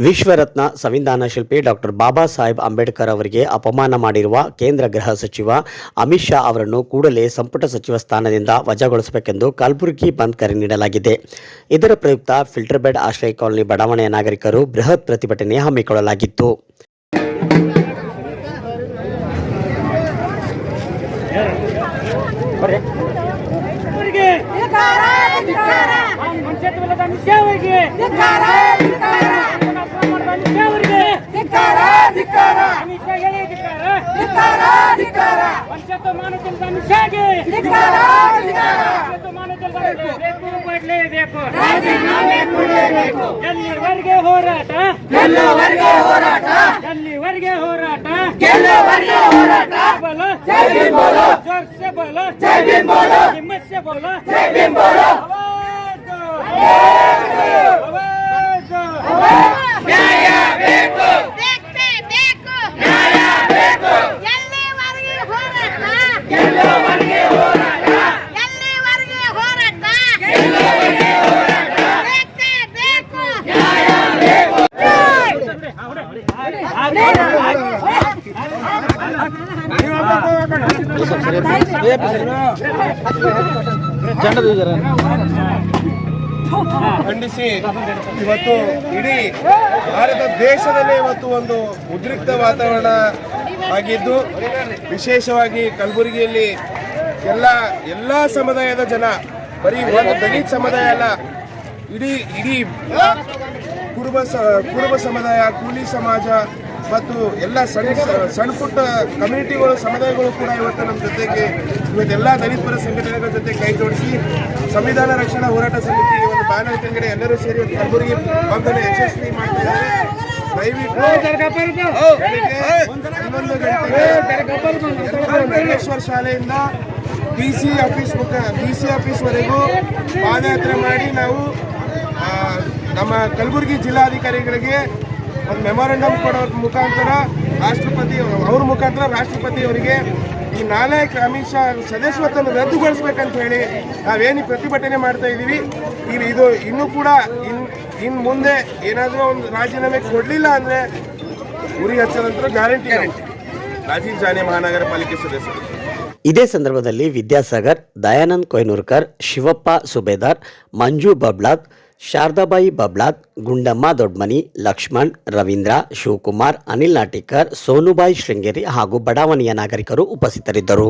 ವಿಶ್ವರತ್ನ ಸಂವಿಧಾನ ಶಿಲ್ಪಿ ಡಾಕ್ಟರ್ ಬಾಬಾ ಸಾಹೇಬ್ ಅಂಬೇಡ್ಕರ್ ಅವರಿಗೆ ಅಪಮಾನ ಮಾಡಿರುವ ಕೇಂದ್ರ ಗೃಹ ಸಚಿವ ಅಮಿತ್ ಶಾ ಅವರನ್ನು ಕೂಡಲೇ ಸಂಪುಟ ಸಚಿವ ಸ್ಥಾನದಿಂದ ವಜಾಗೊಳಿಸಬೇಕೆಂದು ಕಲಬುರಗಿ ಬಂದ್ ಕರೆ ನೀಡಲಾಗಿದೆ ಇದರ ಪ್ರಯುಕ್ತ ಫಿಲ್ಟರ್ ಬೆಡ್ ಆಶ್ರಯ ಕಾಲನಿ ಬಡಾವಣೆಯ ನಾಗರಿಕರು ಬೃಹತ್ ಪ್ರತಿಭಟನೆ ಹಮ್ಮಿಕೊಳ್ಳಲಾಗಿತ್ತು ಮಾನವತೆಲ್ದ ನಿಷೇಧಿ ಮಾಡಲೇಬೇಕು ಎಲ್ಲಿವರೆಗೆ ಹೋರಾಟ? ಎಲ್ಲವರೆಗೆ ಹೋರಾಟ? ಎಲ್ಲಿವರೆಗೆ ಹೋರಾಟ? ಎಲ್ಲವರೆಗೆ ಹೋರಾಟ? ಬಲ. ಜೈ ಭೀಮ್ ಬೋಲೋ. ಜೈ ಭೀಮ್ ಬೋಲೋ. ಜೈ ಭೀಮ್ ಖಂಡಿಸಿ, ಇವತ್ತು ಇಡೀ ಭಾರತ ದೇಶದಲ್ಲೇ ಇವತ್ತು ಒಂದು ಉದ್ರಿಕ್ತ ವಾತಾವರಣ ಆಗಿದ್ದು, ವಿಶೇಷವಾಗಿ ಕಲಬುರಗಿಯಲ್ಲಿ ಎಲ್ಲ ಎಲ್ಲ ಸಮುದಾಯದ ಜನ, ಬರೀ ಒಂದು ದಲಿತ ಸಮುದಾಯ ಅಲ್ಲ ಇಡೀ ಇಡೀ ಕುರುಬ ಸ ಕುರುಬ ಸಮುದಾಯ ಕೂಲಿ ಸಮಾಜ ಮತ್ತು ಎಲ್ಲ ಸಣ್ಣ ಸಣ್ಣ ಪುಟ್ಟ ಕಮ್ಯುನಿಟಿಗಳು ಸಮುದಾಯಗಳು ಕೂಡ ಇವತ್ತು ನಮ್ಮ ಜೊತೆಗೆ ಇವತ್ತೆಲ್ಲ ದಲಿತ ಪರ ಸಂಘಟನೆಗಳ ಜೊತೆ ಕೈ ಜೋಡಿಸಿ ಸಂವಿಧಾನ ರಕ್ಷಣಾ ಹೋರಾಟ ಸಮಿತಿ ಒಂದು ಬ್ಯಾನರ್ ಕೆಳಗಡೆ ಎಲ್ಲರೂ ಸೇರಿ ಒಂದು ಕಲಬುರಗಿ ಬಂಧನ ಯಶಸ್ವಿ ಮಾಡ್ತಾ ಇದ್ದಾರೆ. ದಯವಿಟ್ಟು ಶಾಲೆಯಿಂದ ಡಿ ಸಿ ಆಫೀಸ್ ಮುಖ ಡಿ ಸಿ ಆಫೀಸ್ವರೆಗೂ ಪಾದಯಾತ್ರೆ ಮಾಡಿ ನಾವು ನಮ್ಮ ಕಲಬುರಗಿ ಜಿಲ್ಲಾಧಿಕಾರಿಗಳಿಗೆ ಒಂದು ಮೆಮೊರಂಡಮ್ ಕೊಡೋ ಮುಖಾಂತರ ರಾಷ್ಟ್ರಪತಿ ಅವ್ರ ಮುಖಾಂತರ ರಾಷ್ಟ್ರಪತಿ ಅವರಿಗೆ ಈ ನಾಲ್ಕು ಅಮಿತ್ ಶಾ ಸದಸ್ಯತ್ವವನ್ನು ರದ್ದುಗೊಳಿಸ್ಬೇಕಂತ ಹೇಳಿ ನಾವೇನು ಪ್ರತಿಭಟನೆ ಮಾಡ್ತಾ ಇದ್ದೀವಿ. ಈಗ ಇದು ಇನ್ನೂ ಕೂಡ ಇನ್ ಇನ್ನು ಮುಂದೆ ಏನಾದರೂ ಒಂದು ರಾಜೀನಾಮೆ ಕೊಡಲಿಲ್ಲ ಅಂದರೆ ಉರಿ ಹಚ್ಚದಂತರ ಗ್ಯಾರಂಟಿ ರಾಜೀವ್ ಜಾನೆ ಮಹಾನಗರ ಪಾಲಿಕೆ ಸದಸ್ಯರು. ಇದೇ ಸಂದರ್ಭದಲ್ಲಿ ವಿದ್ಯಾಸಾಗರ್ ದಯಾನಂದ್ ಕೊಯ್ನೂರ್ಕರ್ ಶಿವಪ್ಪ ಸುಬೇದಾರ್ ಮಂಜು ಬಬ್ಲಾದ್ ಶಾರದಾಬಾಯಿ ಬಬ್ಲಾದ್ ಗುಂಡಮ್ಮ ದೊಡ್ಮನಿ, ಲಕ್ಷ್ಮಣ್, ರವೀಂದ್ರ, ಶಿವಕುಮಾರ್, ಅನಿಲ್ ನಾಟಿಕರ್, ಸೋನುಬಾಯಿ ಶೃಂಗೇರಿ ಹಾಗೂ ಬಡಾವಣೆಯ ನಾಗರಿಕರು ಉಪಸ್ಥಿತರಿದ್ದರು.